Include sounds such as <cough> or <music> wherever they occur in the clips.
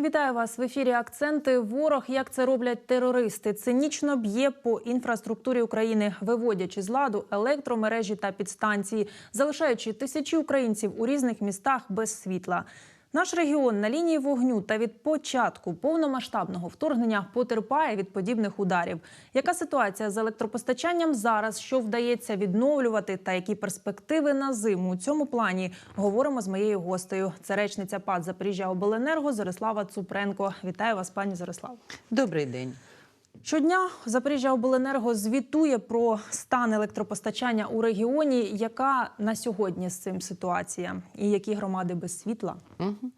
Вітаю вас в ефірі. Акценти. Ворог, як це роблять терористи, цинічно б'є по інфраструктурі України, виводячи з ладу електромережі та підстанції, залишаючи тисячі українців у різних містах без світла. Наш регіон на лінії вогню та від початку повномасштабного вторгнення потерпає від подібних ударів. Яка ситуація з електропостачанням зараз? Що вдається відновлювати, та які перспективи на зиму у цьому плані? Говоримо з моєю гостею. Це речниця ПАД Запоріжжя Обленерго Зорислава Цупренко. Вітаю вас, пані Зорислав. Добрий день. Щодня Запоріжжя Обленерго звітує про стан електропостачання у регіоні. Яка на сьогодні з цим ситуація? І які громади без світла? Угу.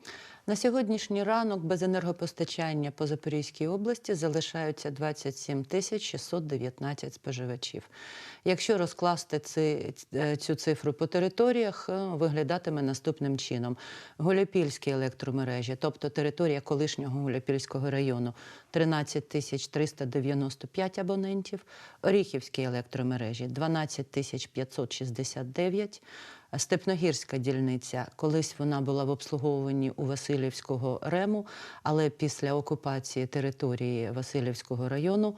На сьогоднішній ранок без енергопостачання по Запорізькій області залишаються 27 тисяч 619 споживачів. Якщо розкласти ци, цю цифру по територіях, е, виглядатиме наступним чином: Гуляпільські електромережі, тобто територія колишнього Гуляпільського району, 13 тисяч 395 абонентів, Оріхівські електромережі 12 тисяч 569, Степногірська дільниця, колись вона була в обслуговуванні у Васильівського рему, але після окупації території Васильівського району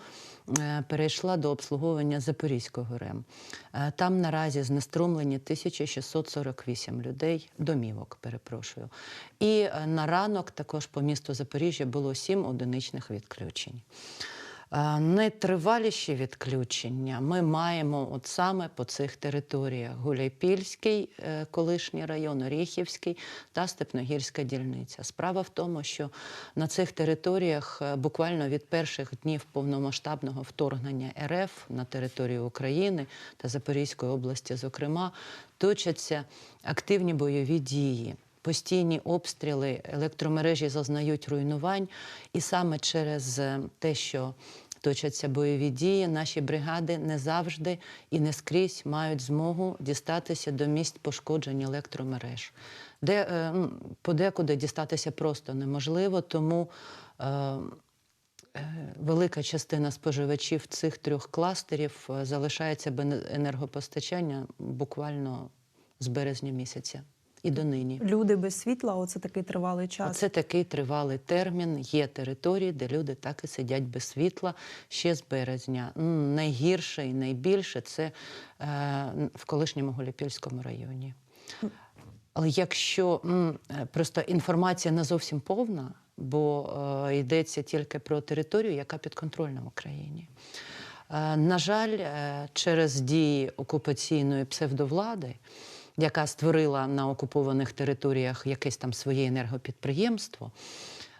е, перейшла до обслуговування Запорізького рем. Е, Там наразі знеструмлені 1648 людей, домівок, перепрошую. І е, на ранок також по місту Запоріжжя було 7 одиничних відключень. Е, Найтриваліші відключення ми маємо от саме по цих територіях: Гуляйпільський, е, колишній район, Оріхівський та Степногірська дільниця. Справа в тому, що на цих територіях е, буквально від перших днів повномасштабного вторгнення РФ на територію України та Запорізької області, зокрема, точаться активні бойові дії. Постійні обстріли електромережі зазнають руйнувань, і саме через е, те, що точаться бойові дії, наші бригади не завжди і не скрізь мають змогу дістатися до місць пошкоджень електромереж, де е, подекуди дістатися просто неможливо, тому. Е, е, Велика частина споживачів цих трьох кластерів залишається без енергопостачання буквально з березня місяця і донині. Люди без світла. Оце такий тривалий час. Це такий тривалий термін. Є території, де люди так і сидять без світла ще з березня. Найгірше і найбільше це е, в колишньому Голіпільському районі. Але якщо е, просто інформація не зовсім повна, бо е, йдеться тільки про територію, яка підконтрольна в Україні. Е, на жаль, е, через дії окупаційної псевдовлади, яка створила на окупованих територіях якесь там своє енергопідприємство,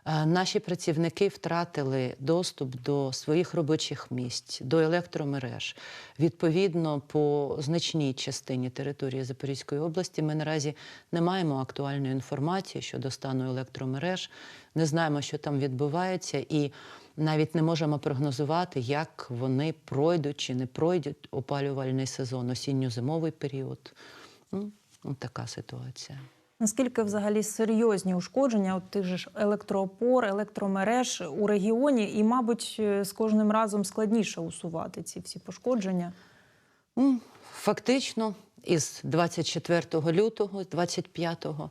е, наші працівники втратили доступ до своїх робочих місць, до електромереж. Відповідно, по значній частині території Запорізької області ми наразі не маємо актуальної інформації щодо стану електромереж, не знаємо, що там відбувається, і навіть не можемо прогнозувати, як вони пройдуть чи не пройдуть опалювальний сезон, осінньо-зимовий період. Ну, така ситуація. Наскільки взагалі серйозні ушкодження от тих же електроопор, електромереж у регіоні, і, мабуть, е, з кожним разом складніше усувати ці всі пошкодження? Ну, Фактично, із 24 лютого, 25-го,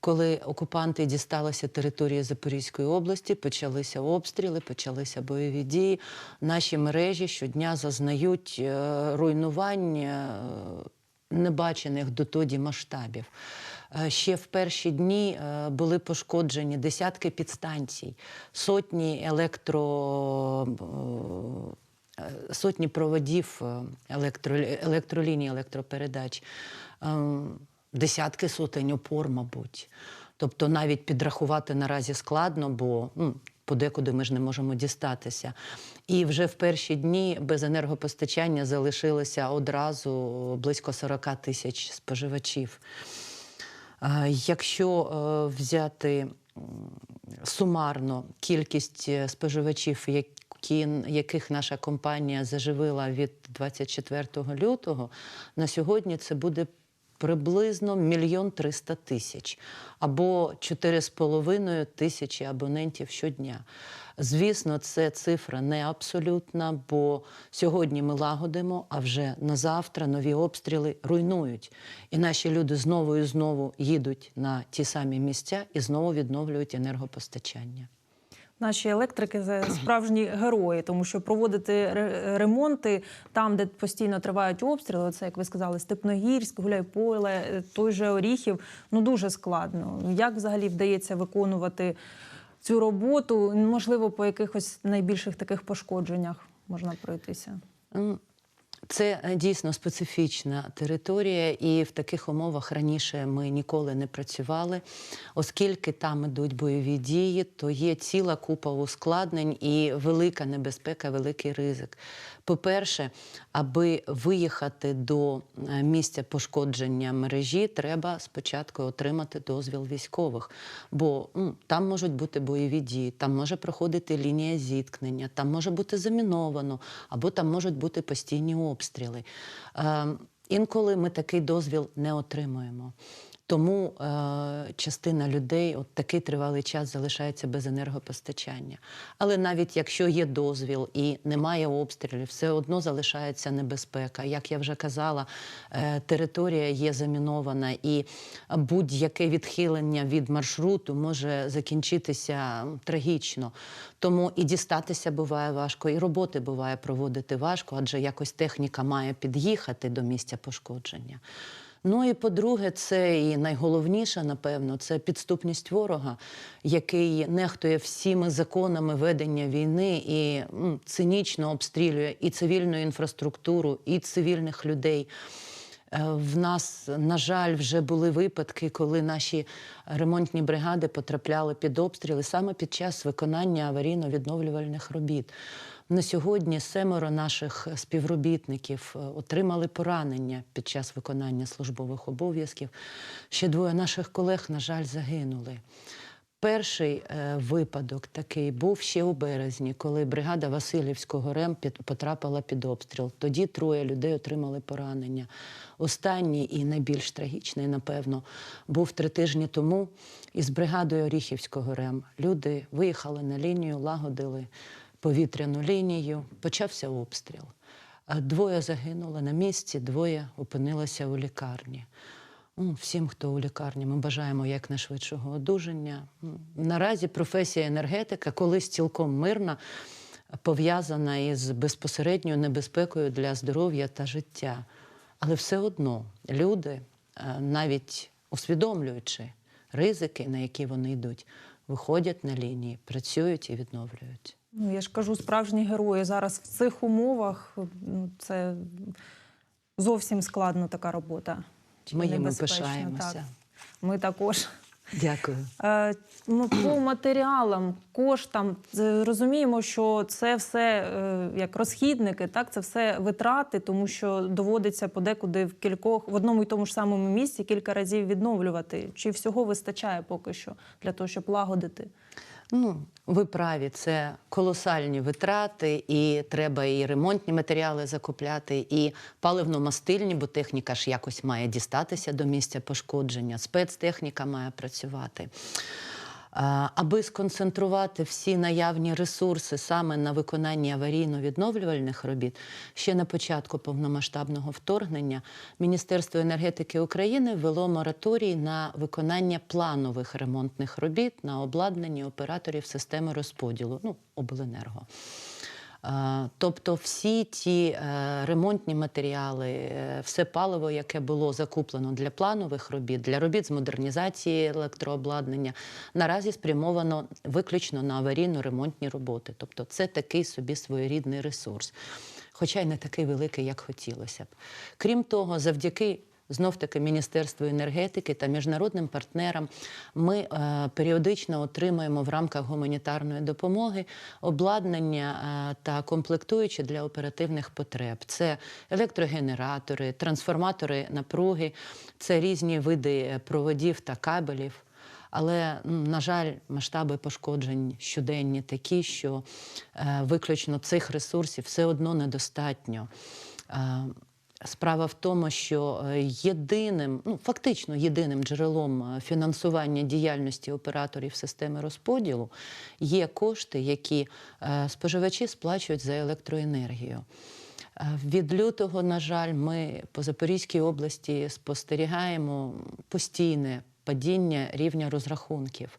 коли окупанти дісталися території Запорізької області, почалися обстріли, почалися бойові дії. Наші мережі щодня зазнають е, руйнувань е, небачених дотоді масштабів. Е, Ще в перші дні е, були пошкоджені десятки підстанцій, сотні електро. е, Сотні проводів електро, електроліній, електропередач, десятки сотень опор, мабуть. Тобто навіть підрахувати наразі складно, бо ну, подекуди ми ж не можемо дістатися. І вже в перші дні без енергопостачання залишилося одразу близько 40 тисяч споживачів. Е, Якщо е, взяти сумарно кількість е, споживачів, які, яких наша компанія заживила від 24 лютого, на сьогодні це буде приблизно мільйон триста тисяч або 4,5 тисячі абонентів щодня. Звісно, це цифра не абсолютна, бо сьогодні ми лагодимо, а вже на завтра нові обстріли руйнують. І наші люди знову і знову їдуть на ті самі місця і знову відновлюють енергопостачання. Наші електрики справжні герої, тому що проводити ре- ремонти там, де постійно тривають обстріли, це як ви сказали, Степногірськ, Гуляйполе, е, той же Оріхів, ну дуже складно. Як взагалі вдається виконувати цю роботу? Можливо, по якихось найбільших таких пошкодженнях можна пройтися. Це е, дійсно специфічна територія, і в таких умовах раніше ми ніколи не працювали. Оскільки там ідуть бойові дії, то є ціла купа ускладнень і велика небезпека, великий ризик. По-перше, аби виїхати до е, місця пошкодження мережі, треба спочатку отримати дозвіл військових, бо м, там можуть бути бойові дії, там може проходити лінія зіткнення, там може бути заміновано, або там можуть бути постійні обстріли. Е, інколи ми такий дозвіл не отримуємо. Тому е, частина людей от такий тривалий час залишається без енергопостачання. Але навіть якщо є дозвіл і немає обстрілів, все одно залишається небезпека. Як я вже казала, е, територія є замінована, і будь-яке відхилення від маршруту може закінчитися трагічно. Тому і дістатися буває важко, і роботи буває проводити важко, адже якось техніка має під'їхати до місця пошкодження. Ну і по-друге, це і найголовніше, напевно, це підступність ворога, який нехтує всіми законами ведення війни і м, цинічно обстрілює і цивільну інфраструктуру, і цивільних людей. Е, В нас, на жаль, вже були випадки, коли наші ремонтні бригади потрапляли під обстріли саме під час виконання аварійно-відновлювальних робіт. На сьогодні семеро наших співробітників е, отримали поранення під час виконання службових обов'язків. Ще двоє наших колег, на жаль, загинули. Перший е, випадок такий був ще у березні, коли бригада Васильівського РЕМ потрапила під обстріл. Тоді троє людей отримали поранення. Останній і найбільш трагічний, напевно, був три тижні тому із бригадою Оріхівського РЕМ. Люди виїхали на лінію, лагодили повітряну лінію, почався обстріл. Двоє загинули на місці, двоє опинилися у лікарні. Ну, Всім, хто у лікарні, ми бажаємо якнайшвидшого одужання. Наразі професія енергетика колись цілком мирна, пов'язана із безпосередньою небезпекою для здоров'я та життя. Але все одно люди, е, навіть усвідомлюючи ризики, на які вони йдуть, виходять на лінії, працюють і відновлюють. Ну, я ж кажу, справжні герої зараз в цих умовах ну, це зовсім складна така робота. Чи Ми їм пишаємося. так. Ми також. Дякую. Е, ну, по матеріалам, коштам розуміємо, що це все е, як розхідники, так це все витрати, тому що доводиться подекуди в кількох в одному і тому ж самому місці кілька разів відновлювати. Чи всього вистачає поки що для того, щоб лагодити? Ну, ви праві, це колосальні витрати, і треба і ремонтні матеріали закупляти, і паливно-мастильні, бо техніка ж якось має дістатися до місця пошкодження, спецтехніка має працювати. А, Аби сконцентрувати всі наявні ресурси саме на виконанні аварійно-відновлювальних робіт, ще на початку повномасштабного вторгнення Міністерство енергетики України ввело мораторій на виконання планових ремонтних робіт на обладнанні операторів системи розподілу, ну, обленерго. Е, Тобто всі ті е, ремонтні матеріали, е, все паливо, яке було закуплено для планових робіт, для робіт з модернізації електрообладнання, наразі спрямовано виключно на аварійно-ремонтні роботи. Тобто це такий собі своєрідний ресурс, хоча й не такий великий, як хотілося б. Крім того, завдяки знов таки Міністерству енергетики та міжнародним партнерам ми е, періодично отримуємо в рамках гуманітарної допомоги обладнання е, та комплектуючі для оперативних потреб. Це електрогенератори, трансформатори напруги, це різні види е, проводів та кабелів. Але, на жаль, масштаби пошкоджень щоденні такі, що виключно цих ресурсів все одно недостатньо. Справа в тому, що е, єдиним, ну фактично єдиним джерелом е, фінансування діяльності операторів системи розподілу є кошти, які е, споживачі сплачують за електроенергію. Від лютого, на жаль, ми по Запорізькій області спостерігаємо постійне падіння рівня розрахунків.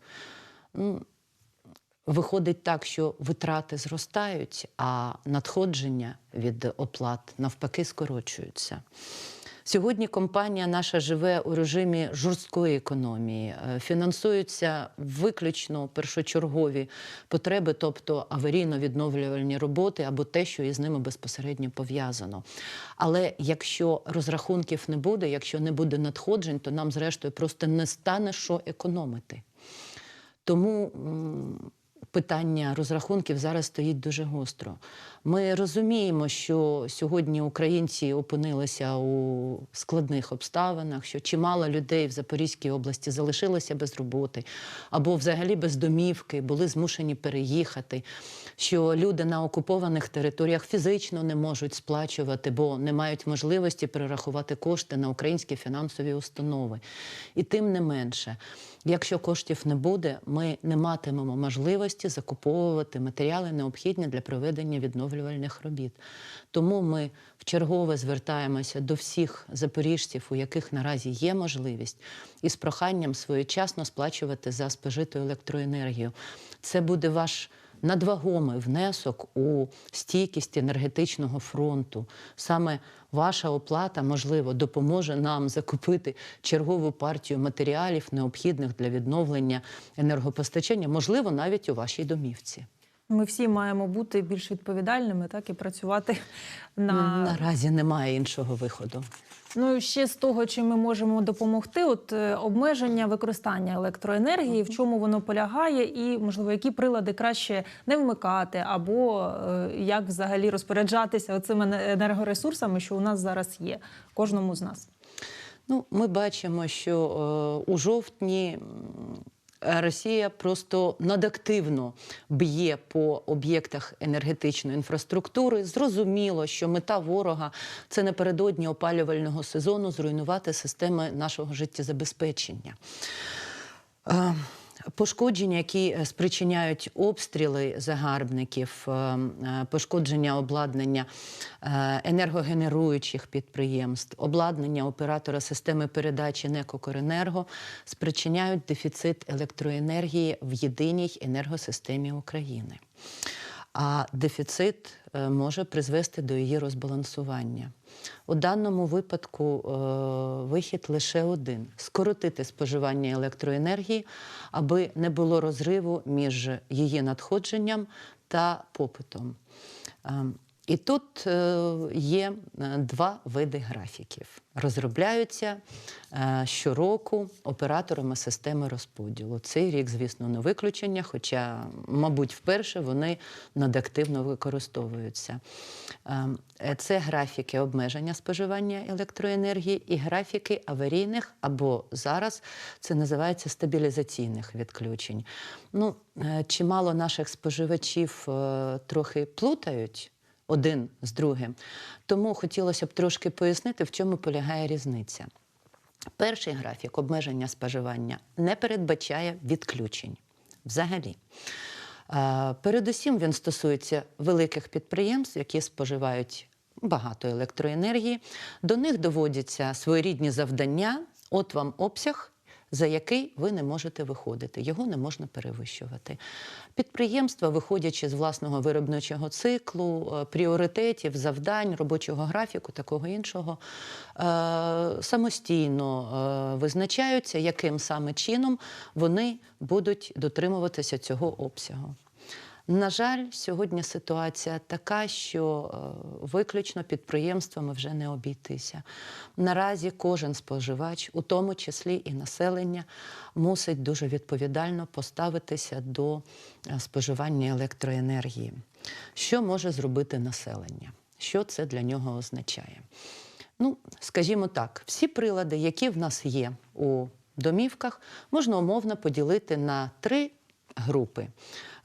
Виходить так, що витрати зростають, а надходження від оплат навпаки скорочуються. Сьогодні компанія наша живе у режимі жорсткої економії. Е, Фінансуються виключно першочергові потреби, тобто аварійно-відновлювальні роботи або те, що із ними безпосередньо пов'язано. Але якщо розрахунків не буде, якщо не буде надходжень, то нам, зрештою, просто не стане що економити. Тому питання розрахунків зараз стоїть дуже гостро. Ми розуміємо, що сьогодні українці опинилися у складних обставинах, що чимало людей в Запорізькій області залишилося без роботи або взагалі без домівки, були змушені переїхати. Що люди на окупованих територіях фізично не можуть сплачувати, бо не мають можливості перерахувати кошти на українські фінансові установи. І тим не менше, якщо коштів не буде, ми не матимемо можливості закуповувати матеріали, необхідні для проведення відновлювальних робіт. Тому ми вчергове звертаємося до всіх запоріжців, у яких наразі є можливість, із проханням своєчасно сплачувати за спожиту електроенергію. Це буде ваш надвагомий внесок у стійкість енергетичного фронту. Саме ваша оплата, можливо, допоможе нам закупити чергову партію матеріалів, необхідних для відновлення енергопостачання, можливо, навіть у вашій домівці. Ми всі маємо бути більш відповідальними, так і працювати на Наразі немає іншого виходу. Ну і ще з того, чим ми можемо допомогти, от е, обмеження використання електроенергії, в чому воно полягає, і можливо, які прилади краще не вмикати, або е, як взагалі розпоряджатися цими енергоресурсами, що у нас зараз є, кожному з нас. Ну, ми бачимо, що е, у жовтні Росія просто надактивно б'є по об'єктах енергетичної інфраструктури. Зрозуміло, що мета ворога це напередодні опалювального сезону зруйнувати системи нашого життєзабезпечення. Пошкодження, які е, спричиняють обстріли загарбників, е, е, пошкодження обладнання е, енергогенеруючих підприємств, обладнання оператора системи передачі «Некокоренерго» спричиняють дефіцит електроенергії в єдиній енергосистемі України. А дефіцит е, може призвести до її розбалансування. У даному випадку е, вихід лише один: скоротити споживання електроенергії, аби не було розриву між її надходженням та попитом. І тут е, є е, два види графіків. Розробляються е, щороку операторами системи розподілу. Цей рік, звісно, не виключення, хоча, мабуть, вперше вони надактивно використовуються. Це графіки обмеження споживання електроенергії і графіки аварійних або зараз це називається стабілізаційних відключень. Ну, чимало наших споживачів трохи плутають один з другим. Тому хотілося б трошки пояснити, в чому полягає різниця. Перший графік обмеження споживання не передбачає відключень взагалі. Е, Передусім він стосується великих підприємств, які споживають багато електроенергії. До них доводяться своєрідні завдання, от вам обсяг, за який ви не можете виходити, його не можна перевищувати. Підприємства, виходячи з власного виробничого циклу, е, пріоритетів, завдань, робочого графіку, такого іншого, е, самостійно е, визначаються, яким саме чином вони будуть дотримуватися цього обсягу. На жаль, сьогодні ситуація така, що е, виключно підприємствами вже не обійтися. Наразі кожен споживач, у тому числі і населення, мусить дуже відповідально поставитися до е, споживання електроенергії. Що може зробити населення? Що це для нього означає? Ну, скажімо так, всі прилади, які в нас є у домівках, можна умовно поділити на три групи.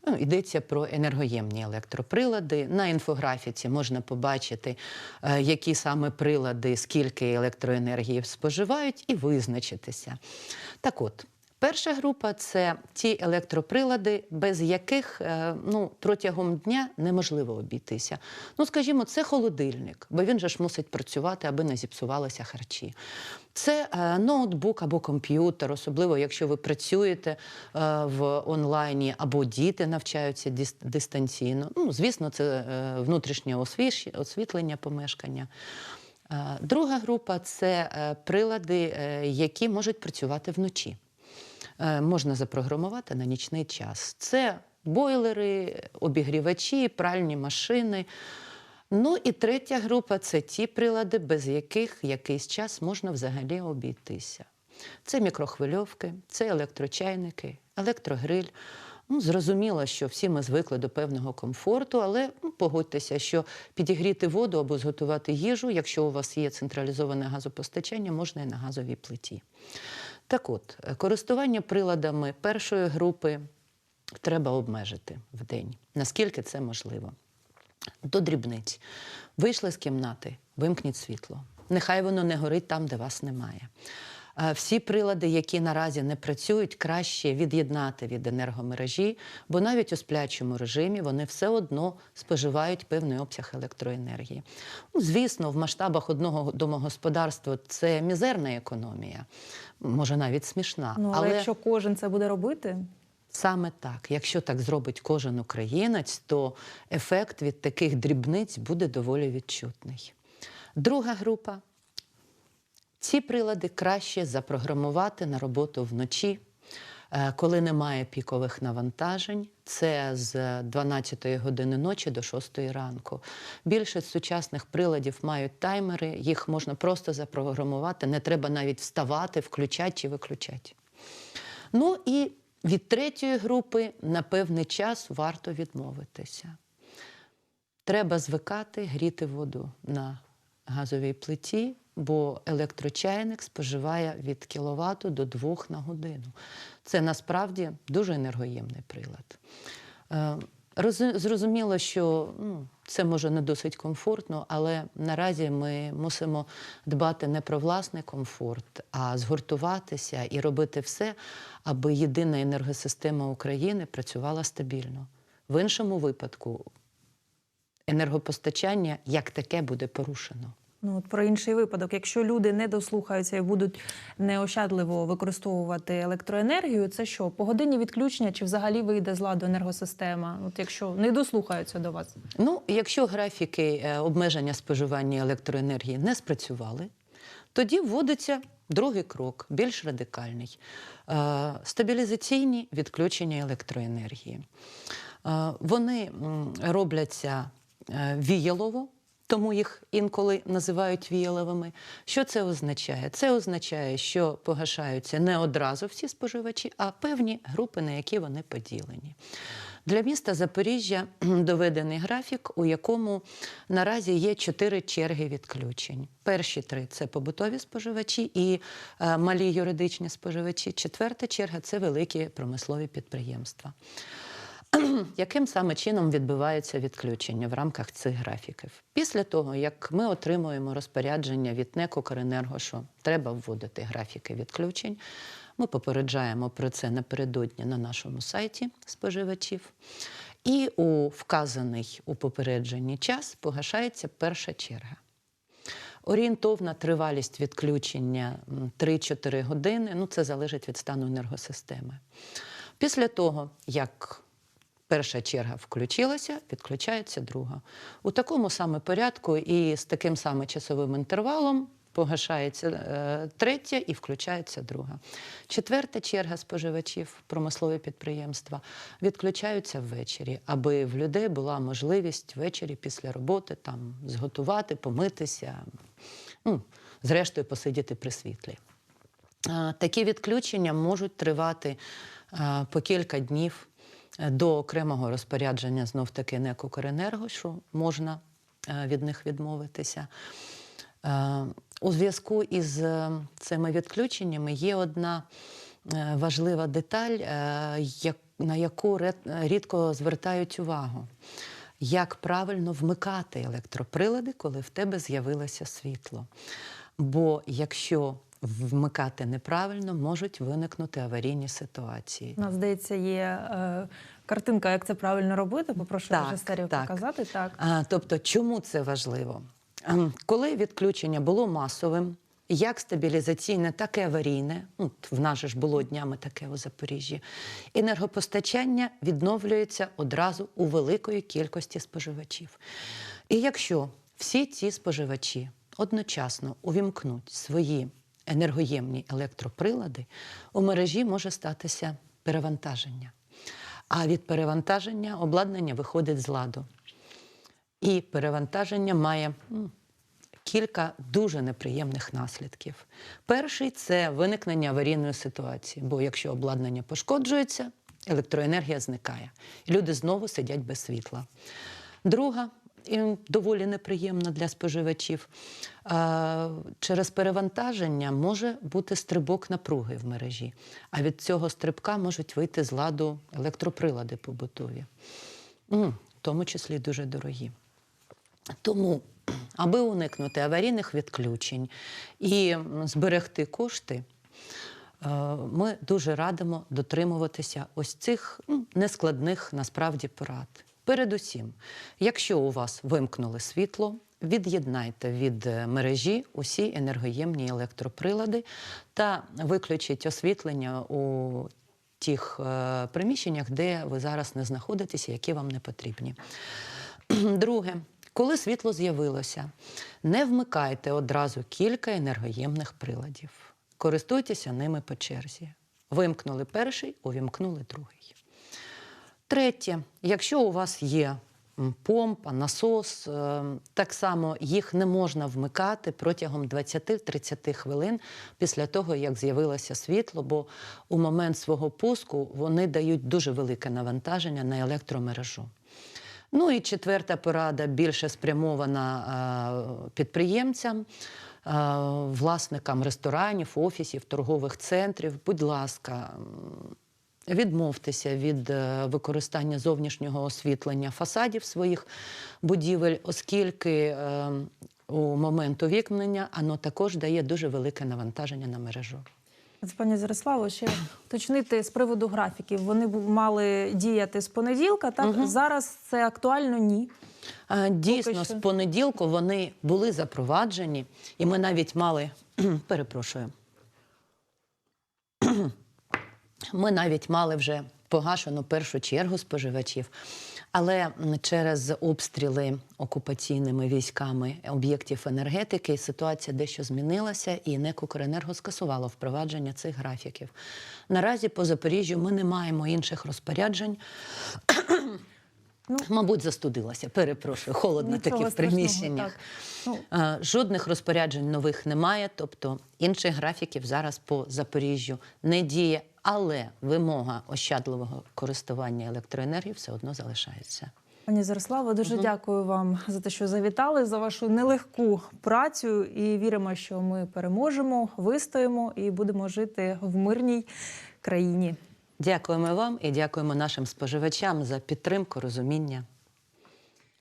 Ну, йдеться про енергоємні електроприлади. На інфографіці можна побачити, е, які саме прилади, скільки електроенергії споживають, і визначитися. Так от, перша група це ті електроприлади, без яких е, ну, протягом дня неможливо обійтися. Ну, скажімо, це холодильник, бо він же ж мусить працювати, аби не зіпсувалися харчі. Це е, ноутбук або комп'ютер, особливо якщо ви працюєте е, в онлайні або діти навчаються дистанційно. Ну, звісно, це внутрішнє освітлення помешкання. Друга група це прилади, які можуть працювати вночі. Е, Можна запрограмувати на нічний час. Це бойлери, обігрівачі, пральні машини. Ну і третя група це ті прилади, без яких якийсь час можна взагалі обійтися. Це мікрохвильовки, це електрочайники, електрогриль. Ну, зрозуміло, що всі ми звикли до певного комфорту, але ну, погодьтеся, що підігріти воду або зготувати їжу, якщо у вас є централізоване газопостачання, можна і на газовій плиті. Так от, користування приладами першої групи треба обмежити в день, наскільки це можливо. До дрібниць. Вийшли з кімнати, вимкніть світло. Нехай воно не горить там, де вас немає. Е, Всі прилади, які наразі не працюють, краще від'єднати від енергомережі, бо навіть у сплячому режимі вони все одно споживають певний обсяг електроенергії. Ну, звісно, в масштабах одного домогосподарства це мізерна економія, може навіть смішна. Ну, але, якщо кожен це буде робити, Саме так, якщо так зробить кожен українець, то ефект від таких дрібниць буде доволі відчутний. Друга група. Ці прилади краще запрограмувати на роботу вночі, е, коли немає пікових навантажень. Це з 12 години ночі до 6 ранку. Більшість сучасних приладів мають таймери, їх можна просто запрограмувати, не треба навіть вставати, включати чи виключати. Ну і від третьої групи на певний час варто відмовитися. Треба звикати гріти воду на газовій плиті, бо електрочайник споживає від кіловату до 2 на годину. Це насправді дуже енергоємний прилад. Е, Зрозуміло, що ну, це може не досить комфортно, але наразі ми мусимо дбати не про власний комфорт, а згуртуватися і робити все, аби єдина енергосистема України працювала стабільно. В іншому випадку енергопостачання як таке буде порушено. Ну, от про інший випадок, якщо люди не дослухаються і будуть неощадливо використовувати електроенергію, це що? Погодинні відключення чи взагалі вийде з ладу енергосистема? От якщо не дослухаються до вас. Ну, якщо графіки е, обмеження споживання електроенергії не спрацювали, тоді вводиться другий крок, більш радикальний е, стабілізаційні відключення електроенергії. Е, Вони робляться віялово. Тому їх інколи називають віяловими. Що це означає? Це означає, що погашаються не одразу всі споживачі, а певні групи, на які вони поділені. Для міста Запоріжжя <clears throat> доведений графік, у якому наразі є чотири черги відключень. Перші три це побутові споживачі і е, малі юридичні споживачі. Четверта черга це великі промислові підприємства. <clears throat> Яким саме чином відбувається відключення в рамках цих графіків? Після того, як ми отримуємо розпорядження від НЕК «Укренерго», що треба вводити графіки відключень, ми попереджаємо про це напередодні на нашому сайті споживачів. І у вказаний у попередженні час погашається перша черга. Орієнтовна тривалість відключення 3-4 години. Ну, це залежить від стану енергосистеми. Після того, як перша черга включилася, відключається друга. У такому саме порядку і з таким самим часовим інтервалом погашається е, третя і включається друга. Четверта черга споживачів, промислові підприємства відключаються ввечері, аби в людей була можливість ввечері після роботи там зготувати, помитися, ну, зрештою посидіти при світлі. Такі відключення можуть тривати по кілька днів е, до окремого розпорядження знов таки НЕК «Укренерго», що можна е, від них відмовитися. Е, У зв'язку із е, цими відключеннями є одна е, важлива деталь, е, на яку рідко звертають увагу. Як правильно вмикати електроприлади, коли в тебе з'явилося світло. Бо якщо вмикати неправильно, можуть виникнути аварійні ситуації. У нас здається, є е, картинка, як це правильно робити. Попрошу режисерів так. показати. Так. А, тобто, чому це важливо? Ем, Коли відключення було масовим, як стабілізаційне, так і аварійне, ну, от в нас ж було днями таке у Запоріжжі, енергопостачання відновлюється одразу у великої кількості споживачів. І якщо всі ці споживачі одночасно увімкнуть свої енергоємні електроприлади, у мережі може статися перевантаження. А від перевантаження обладнання виходить з ладу. І перевантаження має кілька дуже неприємних наслідків. Перший це виникнення аварійної ситуації, бо якщо обладнання пошкоджується, електроенергія зникає. Люди знову сидять без світла. Друга доволі неприємна для споживачів. Через перевантаження може бути стрибок напруги в мережі, а від цього стрибка можуть вийти з ладу електроприлади побутові, в тому числі дуже дорогі. Тому, аби уникнути аварійних відключень і зберегти кошти, ми дуже радимо дотримуватися ось цих нескладних насправді порад. Передусім, якщо у вас вимкнули світло, від'єднайте від е, мережі усі енергоємні електроприлади та виключіть освітлення у тих е, приміщеннях, де ви зараз не знаходитеся, які вам не потрібні. <clears throat> Друге, коли світло з'явилося, не вмикайте одразу кілька енергоємних приладів. Користуйтеся ними по черзі. Вимкнули перший, увімкнули другий. Третє, якщо у вас є помпа, насос, е, так само їх не можна вмикати протягом 20-30 хвилин після того, як з'явилося світло, бо у момент свого пуску вони дають дуже велике навантаження на електромережу. Ну і четверта порада більше спрямована е, підприємцям, е, власникам ресторанів, офісів, торгових центрів. Будь ласка, відмовтеся від е, використання зовнішнього освітлення фасадів своїх будівель, оскільки е, у момент увікнення воно також дає дуже велике навантаження на мережу. Пані Зарославо, ще уточнити з приводу графіків. Вони мали діяти з понеділка. Так зараз це актуально ні. Дійсно, що. з понеділку вони були запроваджені, і ми навіть мали, <clears throat> перепрошую, ми навіть мали вже погашену першу чергу споживачів. Але через обстріли окупаційними військами об'єктів енергетики ситуація дещо змінилася, і НЕК «Укренерго» скасувало впровадження цих графіків. Наразі по Запоріжжю ми не маємо інших розпоряджень. Ну, Мабуть, застудилася. Перепрошую, холодно таки в приміщеннях. так. Ну, Жодних розпоряджень нових немає, тобто інших графіків зараз по Запоріжжю не діє, але вимога ощадливого користування електроенергією все одно залишається. Пані Зарославо, дуже дякую вам за те, що завітали, за вашу нелегку працю. І віримо, що ми переможемо, вистоїмо і будемо жити в мирній країні. Дякуємо вам і дякуємо нашим споживачам за підтримку, розуміння.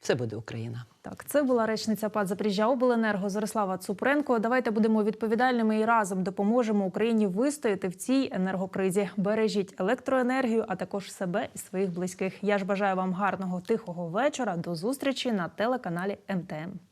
Все буде Україна. Так, це була речниця ПАД Запоріжжя Обленерго Зарислава Цупренко. Давайте будемо відповідальними і разом допоможемо Україні вистояти в цій енергокризі. Бережіть електроенергію, а також себе і своїх близьких. Я ж бажаю вам гарного тихого вечора. До зустрічі на телеканалі МТМ.